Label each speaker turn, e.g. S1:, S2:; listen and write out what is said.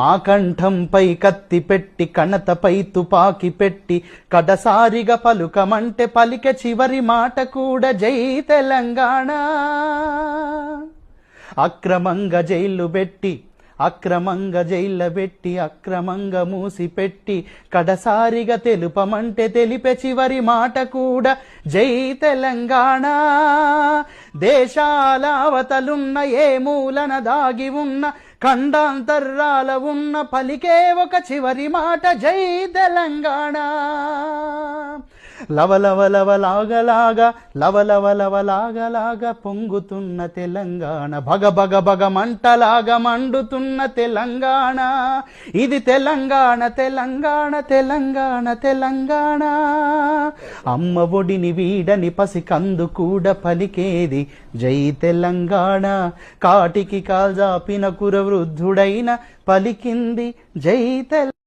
S1: మా కంఠంపై కత్తి పెట్టి కణతపై తుపాకి పెట్టి కడసారిగా పలుకమంటే పలిక చివరి మాట కూడా జై తెలంగాణ. అక్రమంగా జైలు పెట్టి అక్రమంగా జైళ్ళ పెట్టి అక్రమంగా మూసిపెట్టి కడసారిగా తెలుపమంటే తెలిపే చివరి మాట కూడా జై తెలంగాణ. దేశాల అవతలున్న ఏ మూలన దాగి ఉన్న ఖండాంతర్రాల ఉన్న పలికే ఒక చివరి మాట జై తెలంగాణ. లవలవలవలాగలాగా లవలవలవలాగలాగా పొంగుతున్న తెలంగాణ. భగ భగ భగ మంటలాగా మండుతున్న తెలంగాణ. ఇది తెలంగాణ తెలంగాణ తెలంగాణ తెలంగాణ. అమ్మ ఒడిని వీడని పసి కందు కూడా పలికేది జై తెలంగాణ. కాటికి కాల్జాపిన కుర వృద్ధుడైన పలికింది జై తెలంగాణ